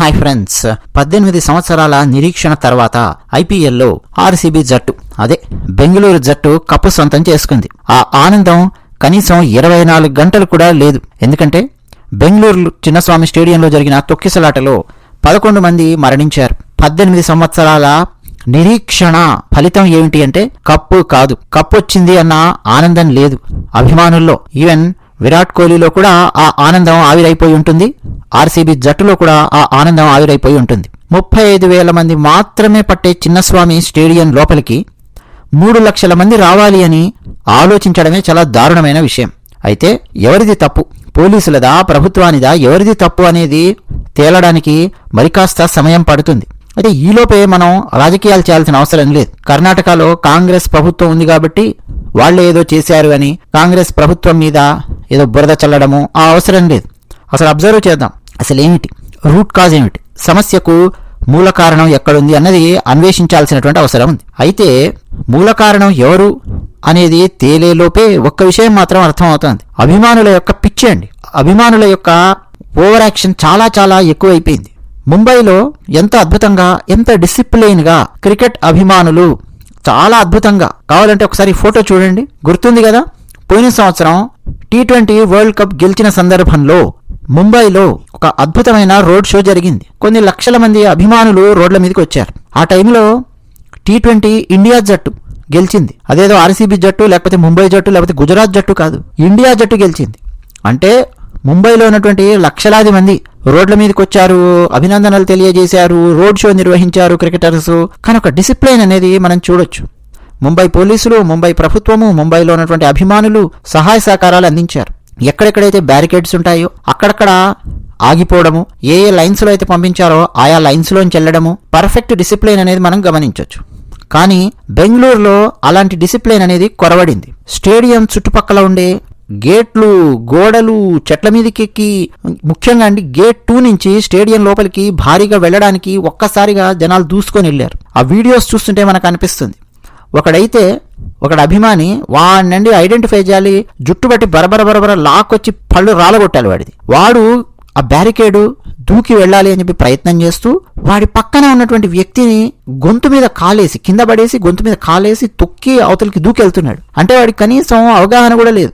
Hi friends. పద్దెనిమిది సంవత్సరాల నిరీక్షణ తర్వాత ఐపీఎల్లో ఆర్సీబీ జట్టు అదే బెంగళూరు జట్టు కప్పు సొంతం చేసుకుంది. ఆ ఆనందం కనీసం ఇరవై నాలుగు గంటలు కూడా లేదు. ఎందుకంటే బెంగళూరు చిన్నస్వామి స్టేడియంలో జరిగిన తొక్కిసలాటలో పదకొండు మంది మరణించారు. పద్దెనిమిది సంవత్సరాల నిరీక్షణ ఫలితం ఏమిటి అంటే కప్పు కాదు. కప్పు వచ్చింది అన్న ఆనందం లేదు. అభిమానుల్లో ఈవెన్ విరాట్ కోహ్లీలో కూడా ఆ ఆనందం ఆవిరైపోయి ఉంటుంది. ఆర్సీబీ జట్టులో కూడా ఆ ఆనందం ఆవిరైపోయి ఉంటుంది. ముప్పై ఐదు వేల మంది మాత్రమే పట్టే చిన్నస్వామి స్టేడియం లోపలికి మూడు లక్షల మంది రావాలి అని ఆలోచించడమే చాలా దారుణమైన విషయం. అయితే ఎవరిది తప్పు? పోలీసులదా? ప్రభుత్వానిదా? ఎవరిది తప్పు అనేది తేలడానికి మరి కాస్త సమయం పడుతుంది. అయితే ఈలోపే మనం రాజకీయాలు చేయాల్సిన అవసరం లేదు. కర్ణాటకలో కాంగ్రెస్ ప్రభుత్వం ఉంది కాబట్టి వాళ్ళే ఏదో చేశారు అని కాంగ్రెస్ ప్రభుత్వం మీద ఏదో బురద చల్లడము ఆ అవసరం లేదు. అసలు అబ్జర్వ్ చేద్దాం. అసలు ఏమిటి? రూట్ కాజ్ ఏమిటి? సమస్యకు మూల కారణం ఎక్కడుంది అన్నది అన్వేషించాల్సినటువంటి అవసరం ఉంది. అయితే మూల కారణం ఎవరు అనేది తేలేలోపే ఒక్క విషయం మాత్రం అర్థమవుతోంది. అభిమానుల యొక్క పిచ్చి అండి. అభిమానుల యొక్క ఓవర్ యాక్షన్ చాలా చాలా ఎక్కువైపోయింది. ముంబైలో ఎంత అద్భుతంగా ఎంత డిసిప్లైన్గా క్రికెట్ అభిమానులు చాలా అద్భుతంగా. కావాలంటే ఒకసారి ఫోటో చూడండి. గుర్తుంది కదా? పోయిన సంవత్సరం టీ ట్వంటీ వరల్డ్ కప్ గెలిచిన సందర్భంలో ముంబైలో ఒక అద్భుతమైన రోడ్ షో జరిగింది. కొన్ని లక్షల మంది అభిమానులు రోడ్ల మీదకి వచ్చారు. ఆ టైంలో టీ ట్వంటీ ఇండియా జట్టు గెలిచింది. అదేదో ఆర్సీబీ జట్టు లేకపోతే ముంబై జట్టు లేకపోతే గుజరాత్ జట్టు కాదు. ఇండియా జట్టు గెలిచింది. అంటే ముంబైలో ఉన్నటువంటి లక్షలాది మంది రోడ్ల మీదకి వచ్చారు అభినందనలు తెలియజేశారు రోడ్ షో నిర్వహించారు క్రికెటర్స్. కానీ ఒక డిసిప్లైన్ అనేది మనం చూడొచ్చు. ముంబై పోలీసులు ముంబై ప్రభుత్వము ముంబైలో ఉన్నటువంటి అభిమానులు సహాయ సహకారాలు అందించారు. ఎక్కడెక్కడైతే బ్యారికేడ్స్ ఉంటాయో అక్కడక్కడ ఆగిపోవడము ఏ ఏ లైన్స్లో అయితే పంపించారో ఆయా లైన్స్లోంచి వెళ్ళడము పర్ఫెక్ట్ డిసిప్లైన్ అనేది మనం గమనించవచ్చు కానీ బెంగళూరులో అలాంటి డిసిప్లైన్ అనేది కొరవడింది. స్టేడియం చుట్టుపక్కల ఉండే గేట్లు గోడలు చెట్ల మీదకి ఎక్కి ముఖ్యంగా అండి గేట్ టూ నుంచి స్టేడియం లోపలికి భారీగా వెళ్ళడానికి ఒక్కసారిగా జనాలు దూసుకొని వెళ్ళారు. ఆ వీడియోస్ చూస్తుంటే మనకు అనిపిస్తుంది. ఒకడైతే ఒకడు అభిమాని వాడినండి ఐడెంటిఫై చేయాలి జుట్టు బట్టి బరబర బరబర లాక్కొచ్చి పళ్ళు రాలగొట్టాలి వాడిది. వాడు ఆ బ్యారికేడు దూకి వెళ్ళాలి అని చెప్పి ప్రయత్నం చేస్తూ వాడి పక్కన ఉన్నటువంటి వ్యక్తిని గొంతు మీద కాలేసి కింద పడేసి గొంతు మీద కాలేసి తొక్కి అవతలికి దూకెళ్తున్నాడు. అంటే వాడికి కనీసం అవగాహన కూడా లేదు.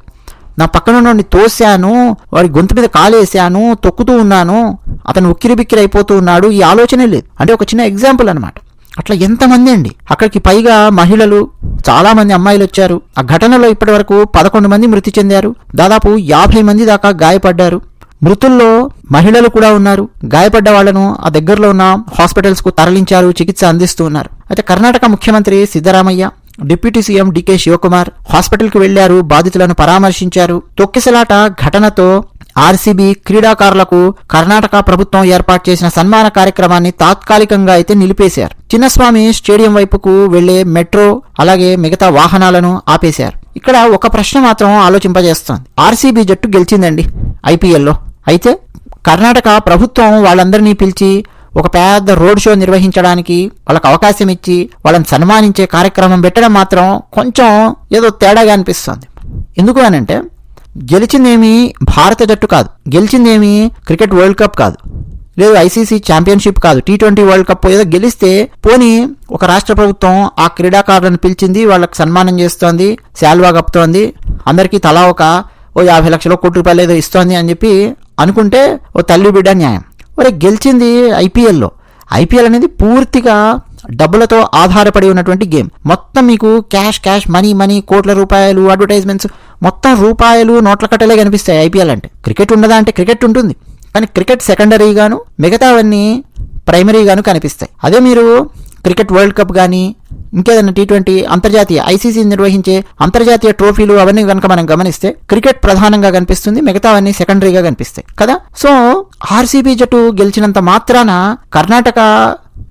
నా పక్కన ఉన్నవాడిని తోశాను వాడి గొంతు మీద కాలేసాను తొక్కుతూ ఉన్నాను అతను ఉక్కిరి బిక్కిరి అయిపోతూ ఉన్నాడు ఈ ఆలోచనే లేదు. అంటే ఒక చిన్న ఎగ్జాంపుల్ అనమాట అట్లా ఎంతమంది అండి? అక్కడికి పైగా మహిళలు చాలామంది అమ్మాయిలు వచ్చారు. ఆ ఘటనలో ఇప్పటి వరకు పదకొండు మంది మృతి చెందారు. దాదాపు యాభై మంది దాకా గాయపడ్డారు. మృతుల్లో మహిళలు కూడా ఉన్నారు. గాయపడ్డ వాళ్ళను ఆ దగ్గరలో ఉన్న హాస్పిటల్స్కు తరలించారు చికిత్స అందిస్తూ ఉన్నారు. అయితే కర్ణాటక ముఖ్యమంత్రి Siddaramaiah deputy CM DK Shivakumar హాస్పిటల్కి వెళ్ళారు బాధితులను పరామర్శించారు. తొక్కిసలాట ఘటనతో ఆర్సీబీ క్రీడాకారులకు కర్ణాటక ప్రభుత్వం ఏర్పాటు చేసిన సన్మాన కార్యక్రమాన్ని తాత్కాలికంగా అయితే నిలిపేశారు. చిన్నస్వామి స్టేడియం వైపుకు వెళ్ళే మెట్రో అలాగే మిగతా వాహనాలను ఆపేశారు. ఇక్కడ ఒక ప్రశ్న మాత్రం ఆలోచింపజేస్తోంది. ఆర్సీబీ జట్టు గెలిచిందండి ఐపీఎల్లో. అయితే కర్ణాటక ప్రభుత్వం వాళ్ళందరినీ పిలిచి ఒక పెద్ద రోడ్ షో నిర్వహించడానికి వాళ్ళకి అవకాశం ఇచ్చి వాళ్ళని సన్మానించే కార్యక్రమం పెట్టడం మాత్రం కొంచెం ఏదో తేడాగా అనిపిస్తుంది. ఎందుకు అనంటే గెలిచిందేమి భారత జట్టు కాదు. గెలిచిందేమి క్రికెట్ వరల్డ్ కప్ కాదు. లేదు ఐసీసీ ఛాంపియన్షిప్ కాదు. టీ ట్వంటీ వరల్డ్ కప్ ఏదో గెలిస్తే పోనీ ఒక రాష్ట్ర ప్రభుత్వం ఆ క్రీడాకారులను పిలిచింది వాళ్ళకి సన్మానం చేస్తోంది శాల్వా కప్పుతోంది అందరికీ తలా ఒక ఓ యాభై లక్షల కోటి రూపాయలు ఏదో ఇస్తోంది అని చెప్పి అనుకుంటే ఓ తల్లి బిడ్డ న్యాయం. మరి గెలిచింది ఐపీఎల్లో. ఐపీఎల్ అనేది పూర్తిగా డబ్బులతో ఆధారపడి ఉన్నటువంటి గేమ్. మొత్తం మీకు క్యాష్ క్యాష్ మనీ మనీ కోట్ల రూపాయలు అడ్వర్టైజ్మెంట్స్ మొత్తం రూపాయలు నోట్ల కట్టలే కనిపిస్తాయి ఐపీఎల్ అంటే. క్రికెట్ ఉండదా అంటే క్రికెట్ ఉంటుంది. కానీ క్రికెట్ సెకండరీగాను మిగతావన్నీ ప్రైమరీగాను కనిపిస్తాయి. అదే మీరు క్రికెట్ వరల్డ్ కప్ కానీ ఇంకేదైనా టీ ట్వంటీ అంతర్జాతీయ ఐసీసీ నిర్వహించే అంతర్జాతీయ ట్రోఫీలు అవన్నీ కనుక మనం గమనిస్తే క్రికెట్ ప్రధానంగా కనిపిస్తుంది మిగతావన్నీ సెకండరీగా కనిపిస్తాయి. కదా? సో ఆర్సీబీ జట్టు గెలిచినంత మాత్రాన కర్ణాటక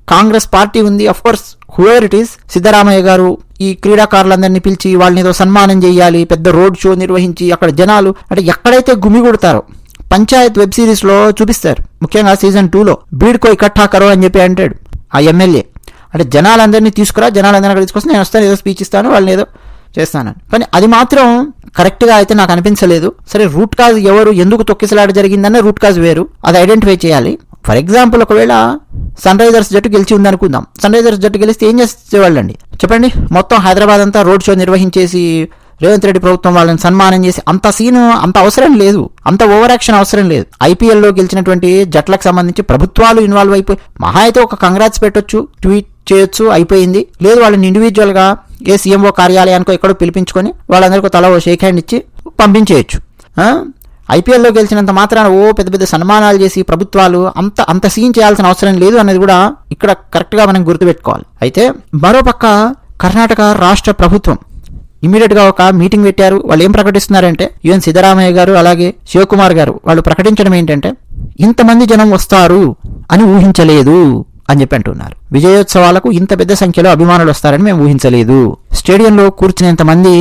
కాంగ్రెస్ పార్టీ ఉంది. Of course it is Siddaramaiah గారు ఈ క్రీడాకారులందరినీ పిలిచి వాళ్ళని ఏదో సన్మానం చేయాలి పెద్ద రోడ్ షో నిర్వహించి అక్కడ జనాలు అంటే ఎక్కడైతే గుమిగూడతారో పంచాయత్ వెబ్ సిరీస్లో చూపిస్తారు. ముఖ్యంగా సీజన్ టూలో బీడ్కో ఇకట్టా కరో అని చెప్పి అంటాడు ఆ ఎమ్మెల్యే. అంటే జనాలందరినీ తీసుకురా జనాలందరినీ అక్కడ తీసుకొస్తే నేను వస్తాను ఏదో స్పీచ్ ఇస్తాను వాళ్ళని ఏదో చేస్తానని కానీ అది మాత్రం కరెక్ట్గా అయితే నాకు అనిపించలేదు. సరే రూట్ కాజ్ ఎవరు ఎందుకు తొక్కిసలాట జరిగిందన్న రూట్ కాజ్ వేరు. అది ఐడెంటిఫై చేయాలి. ఫర్ ఎగ్జాంపుల్ ఒకవేళ సన్ రైజర్స్ జట్టు గెలిచి ఉందనుకుందాం. సన్ రైజర్స్ జట్టు గెలిస్తే ఏం చేసేవాళ్ళండి? చెప్పండి. మొత్తం హైదరాబాద్ అంతా రోడ్ షో నిర్వహించేసి రేవంత్ రెడ్డి ప్రభుత్వం వాళ్ళని సన్మానం చేసి అంత సీను అంత అవసరం లేదు. అంత ఓవర్ యాక్షన్ అవసరం లేదు. ఐపీఎల్లో గెలిచినటువంటి జట్లకు సంబంధించి ప్రభుత్వాలు ఇన్వాల్వ్ అయిపోయి మహా అయితే ఒక కంగ్రాట్స్ పెట్టొచ్చు ట్వీట్ చేయొచ్చు అయిపోయింది. లేదు వాళ్ళని ఇండివిజువల్గా ఏ సీఎంఓ కార్యాలయానికో ఎక్కడో పిలిపించుకొని వాళ్ళందరికీ తల షేక్ హ్యాండ్ ఇచ్చి పంపించేయచ్చు. ఐపీఎల్లో గెలిచినంత మాత్రాన ఓ పెద్ద పెద్ద సన్మానాలు చేసి ప్రభుత్వాలు అంత అంత సీన్ చేయాల్సిన అవసరం లేదు అనేది కూడా ఇక్కడ కరెక్ట్గా మనం గుర్తుపెట్టుకోవాలి. అయితే మరోపక్క కర్ణాటక రాష్ట్ర ప్రభుత్వం ఇమీడియట్గా ఒక మీటింగ్ పెట్టారు. వాళ్ళు ఏం ప్రకటిస్తున్నారంటే ఈవెన్ సిద్ధరామయ్య గారు అలాగే శివకుమార్ గారు వాళ్ళు ప్రకటించడం ఏంటంటే ఇంతమంది జనం వస్తారు అని ఊహించలేదు అని చెప్పి అంటున్నారు. విజయోత్సవాలకు ఇంత పెద్ద సంఖ్యలో అభిమానులు వస్తారని మేము ఊహించలేదు. స్టేడియంలో కూర్చునేంత మంది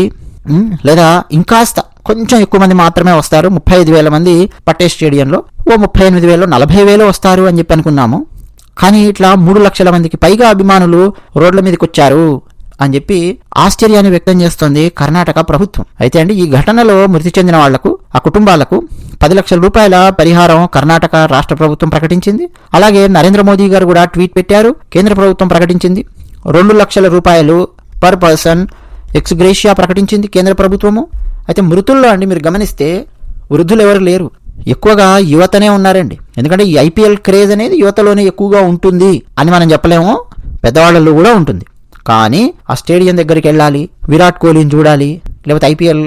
లేదా ఇంకాస్త కొంచెం ఎక్కువ మంది మాత్రమే వస్తారు. ముప్పై ఐదు వేల మంది పట్టే స్టేడియంలో. ఓ ముప్పై ఎనిమిది వేలు నలభై వేలు వస్తారు అని చెప్పి అనుకున్నాము. కానీ ఇట్లా మూడు లక్షల మందికి పైగా అభిమానులు రోడ్ల మీదకి వచ్చారు అని చెప్పి ఆశ్చర్యాన్ని వ్యక్తం చేస్తోంది కర్ణాటక ప్రభుత్వం. అయితే అండి ఈ ఘటనలో మృతి చెందిన వాళ్ళకు ఆ కుటుంబాలకు పది లక్షల రూపాయల పరిహారం కర్ణాటక రాష్ట్ర ప్రభుత్వం ప్రకటించింది. అలాగే నరేంద్ర మోదీ గారు కూడా ట్వీట్ పెట్టారు. కేంద్ర ప్రభుత్వం ప్రకటించింది. రెండు లక్షల రూపాయలు పర్ పర్సన్ ఎక్స్గ్రేషియా ప్రకటించింది కేంద్ర ప్రభుత్వము. అయితే మృతుల్లో అండి మీరు గమనిస్తే వృద్ధులు ఎవరు లేరు. ఎక్కువగా యువతనే ఉన్నారండి. ఎందుకంటే ఈ ఐపీఎల్ క్రేజ్ అనేది యువతలోనే ఎక్కువగా ఉంటుంది అని మనం చెప్పలేము. పెద్దవాళ్ళలో కూడా ఉంటుంది. కానీ ఆ స్టేడియం దగ్గరికి వెళ్ళాలి విరాట్ కోహ్లీని చూడాలి లేకపోతే ఐపీఎల్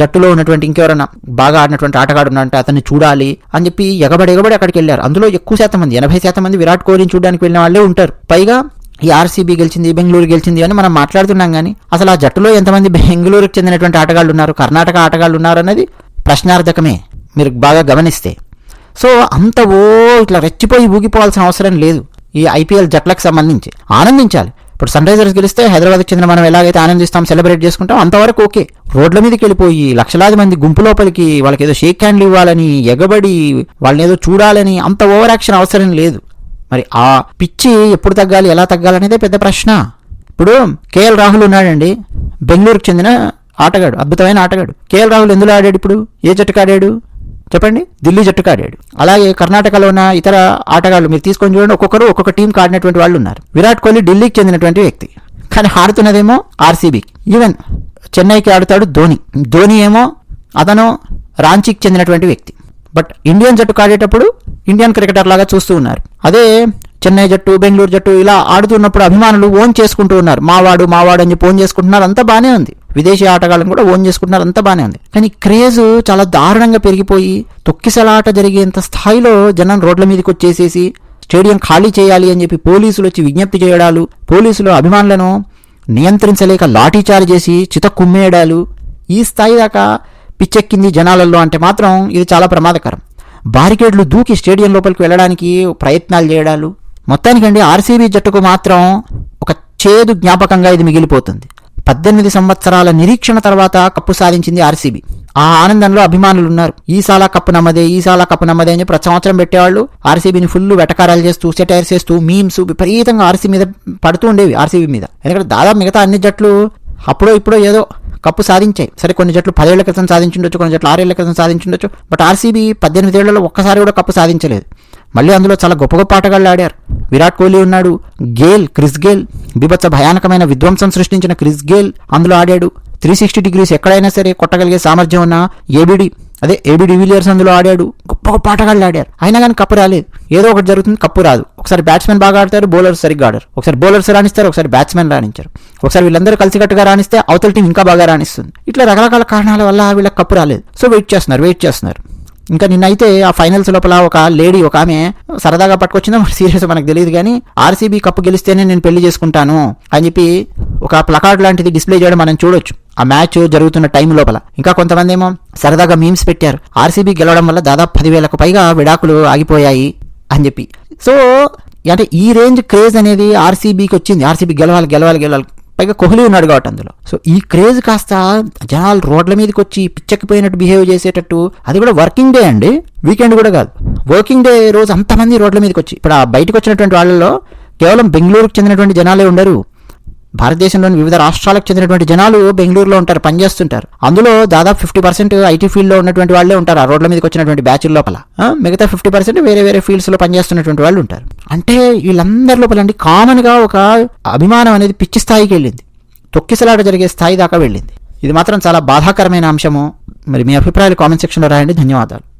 జట్టులో ఉన్నటువంటి ఇంకెవరైనా బాగా ఆడినటువంటి ఆటగాడు ఉన్నట్టు అతన్ని చూడాలి అని చెప్పి ఎగబడి ఎగబడి అక్కడికి వెళ్ళారు. అందులో ఎక్కువ శాతం మంది ఎనభై శాతం మంది విరాట్ కోహ్లీని చూడడానికి వెళ్ళిన వాళ్ళే ఉంటారు. పైగా ఈ ఆర్సీబీ గెలిచింది బెంగళూరు గెలిచింది అని మనం మాట్లాడుతున్నాం కానీ అసలు ఆ జట్టులో ఎంతమంది బెంగళూరుకు చెందినటువంటి ఆటగాళ్ళు ఉన్నారు కర్ణాటక ఆటగాళ్ళు ఉన్నారు అన్నది ప్రశ్నార్థకమే మీరు బాగా గమనిస్తే. సో అంత ఓ ఇట్లా రెచ్చిపోయి ఊగిపోవాల్సిన అవసరం లేదు. ఈ ఐపీఎల్ జట్లకు సంబంధించి ఆనందించాలి. ఇప్పుడు సన్ రైజర్స్ గెలిస్తే హైదరాబాద్కి చెందిన మనం ఎలాగైతే ఆనందిస్తాం సెలబ్రేట్ చేసుకుంటాం అంతవరకు ఓకే. రోడ్ల మీదకి వెళ్ళిపోయి లక్షలాది మంది గుంపు లోపలికి వాళ్ళకి ఏదో షేక్ హ్యాండ్లు ఇవ్వాలని ఎగబడి వాళ్ళని ఏదో చూడాలని అంత ఓవర్ యాక్షన్ అవసరం లేదు. మరి ఆ పిచ్చి ఎప్పుడు తగ్గాలి ఎలా తగ్గాలి అనేదే పెద్ద ప్రశ్న. ఇప్పుడు కేఎల్ రాహుల్ ఉన్నాడండి. బెంగళూరుకు చెందిన ఆటగాడు అద్భుతమైన ఆటగాడు. కేఎల్ రాహుల్ ఎందులో ఆడాడు ఇప్పుడు? ఏ జట్టుకు ఆడాడు? చెప్పండి. ఢిల్లీ జట్టుకు ఆడాడు. అలాగే కర్ణాటకలో ఉన్న ఇతర ఆటగాళ్ళు మీరు తీసుకొని చూడండి. ఒక్కొక్కరు ఒక్కొక్క టీంకి ఆడినటువంటి వాళ్ళు ఉన్నారు. విరాట్ కోహ్లీ ఢిల్లీకి చెందినటువంటి వ్యక్తి. కానీ ఆడుతున్నదేమో ఆర్సీబీకి ఈవెన్ చెన్నైకి ఆడుతాడు ధోని. ధోని ఏమో అతను రాంచీకి చెందినటువంటి వ్యక్తి. బట్ ఇండియన్ జట్టు ఆడేటప్పుడు ఇండియన్ క్రికెటర్ లాగా చూస్తూ ఉన్నారు. అదే చెన్నై జట్టు బెంగళూరు జట్టు ఇలా ఆడుతున్నప్పుడు అభిమానులు ఓన్ చేసుకుంటూ ఉన్నారు. మావాడు మావాడు అని చెప్పి ఓన్ చేసుకుంటున్నారు అంతా బాగానే ఉంది. విదేశీ ఆటగాళ్ళని కూడా ఓన్ చేసుకుంటున్నారు అంతా బాగానే ఉంది. కానీ క్రేజ్ చాలా దారుణంగా పెరిగిపోయి తొక్కిసలాట జరిగేంత స్థాయిలో జనం రోడ్ల మీదకి వచ్చేసేసి స్టేడియం ఖాళీ చేయాలి అని చెప్పి పోలీసులు వచ్చి విజ్ఞప్తి చేయడాలు పోలీసులు అభిమానులను నియంత్రించలేక లాఠీచార్జ్ చేసి చిత కుమ్మేయడాలు ఈ స్థాయి దాకా పిచ్చెక్కింది జనాలలో అంటే మాత్రం ఇది చాలా ప్రమాదకరం. బారికేడ్లు దూకి స్టేడియం లోపలికి వెళ్ళడానికి ప్రయత్నాలు చేయడాలు. మొత్తానికండి ఆర్సీబీ జట్టుకు మాత్రం ఒక చేదు జ్ఞాపకంగా ఇది మిగిలిపోతుంది. పద్దెనిమిది సంవత్సరాల నిరీక్షణ తర్వాత కప్పు సాధించింది ఆర్సీబీ. ఆ ఆనందంలో అభిమానులు ఉన్నారు. ఈసాల కప్పు నమ్మదే ఈసాల కప్పు నమ్మదే అని ప్రతి సంవత్సరం పెట్టేవాళ్ళు. ఆర్సీబీని ఫుల్ వెటకారాలు చేస్తూ సెటైర్ చేస్తూ మీమ్స్ విపరీతంగా ఆర్సీ మీద పడుతూ ఉండేవి ఆర్సీబీ మీద. ఎందుకంటే దాదాపు మిగతా అన్ని జట్లు అప్పుడో ఇప్పుడో ఏదో కప్పు సాధించాయి. సరే కొన్ని జట్లు పదేళ్ళ క్రితం సాధించుండొచ్చు కొన్ని జట్లు ఆరేళ్ళ క్రితం సాధించుండొచ్చు బట్ ఆర్సీబీ పద్దెనిమిదేళ్ళలో ఒక్కసారి కూడా కప్పు సాధించలేదు. మళ్ళీ అందులో చాలా గొప్ప గొప్ప ఆటగాళ్ళు ఆడారు. విరాట్ కోహ్లీ ఉన్నాడు గేల్ క్రిస్ గేల్ బిభత్స భయానకమైన విధ్వంసం సృష్టించిన క్రిస్ గేల్ అందులో ఆడాడు. త్రీ సిక్స్టీ డిగ్రీస్ ఎక్కడైనా సరే కొట్టగలిగే సామర్థ్యం ఉన్న ఏబిడి అదే ఏబి డివిలియర్స్ అందులో ఆడాడు. గొప్ప గొప్ప ఆటగాళ్ళు ఆడారు. అయినా కానీ కప్పు రాలేదు. ఏదో ఒకటి జరుగుతుంది కప్పు రాదు. ఒకసారి బ్యాట్స్మెన్ బాగా ఆడతారు బౌలర్స్ సరిగ్గా ఆడారు. ఒకసారి బౌలర్స్ రాణిస్తారు ఒకసారి బ్యాట్స్మెన్ రాణించారు. ఒకసారి వీళ్ళందరూ కలిసికట్టుగా రాణిస్తే అవతల టీం ఇంకా బాగా రాణిస్తుంది. ఇట్లా రకరకాల కారణాల వల్ల వీళ్ళకి కప్పు రాలేదు. సో వెయిట్ చేస్తున్నారు వెయిట్ చేస్తున్నారు. ఇంకా నిన్నైతే ఆ ఫైనల్స్ లోపల ఒక లేడీ ఒక ఆమె సరదాగా పట్టుకొచ్చిందో మరి సీరియస్ మనకు తెలియదు కానీ ఆర్సీబీ కప్పు గెలిస్తేనే నేను పెళ్ళి చేసుకుంటాను అని చెప్పి ఒక ప్లకార్డ్ లాంటిది డిస్ప్లే చేయడం మనం చూడొచ్చు. ఆ మ్యాచ్ జరుగుతున్న టైం లోపల. ఇంకా కొంతమంది ఏమో సరదాగా మీమ్స్ పెట్టారు. ఆర్సీబీ గెలవడం వల్ల దాదాపు పదివేలకు పైగా విడాకులు ఆగిపోయాయి అని చెప్పి. సో అంటే ఈ రేంజ్ క్రేజ్ అనేది ఆర్సీబీకి వచ్చింది. ఆర్సీబీ గెలవాలి గెలవాలి గెలవాలి. పైగా కోహ్లీ ఉన్నాడు కాబట్టి అందులో. సో ఈ క్రేజ్ కాస్త జనాలు రోడ్ల మీదకి వచ్చి పిచ్చకిపోయినట్టు బిహేవ్ చేసేటట్టు అది కూడా వర్కింగ్ డే అండి. వీకెండ్ కూడా కాదు. వర్కింగ్ డే రోజు అంతమంది రోడ్ల మీదకి వచ్చి ఇప్పుడు ఆ బయటకు వచ్చినటువంటి వాళ్ళలో కేవలం బెంగళూరుకు చెందినటువంటి జనాలే ఉండరు. భారతదేశంలోని వివిధ రాష్ట్రాలకు చెందినటువంటి జనాలు బెంగళూరులో ఉంటారు పనిచేస్తుంటారు అందులో దాదాపు ఫిఫ్టీ పర్సెంట్ ఐటీ ఫీల్డ్లో ఉన్నటువంటి వాళ్ళే ఉంటారు ఆ రోడ్ల మీదకి వచ్చినటువంటి బ్యాచ్ల లోపల. మిగతా ఫిఫ్టీ పర్సెంట్ వేరే వేరే ఫీల్డ్స్లో పనిచేస్తున్నటువంటి వాళ్ళు ఉంటారు. అంటే వీళ్ళందరి లోపల అండి కామన్గా ఒక అభిమానం అనేది పిచ్చి స్థాయికి వెళ్ళింది. తొక్కిసలాట జరిగే స్థాయి దాకా వెళ్ళింది. ఇది మాత్రం చాలా బాధాకరమైన అంశము. మరి మీ అభిప్రాయాలు కామెంట్ సెక్షన్లో రాయండి. ధన్యవాదాలు.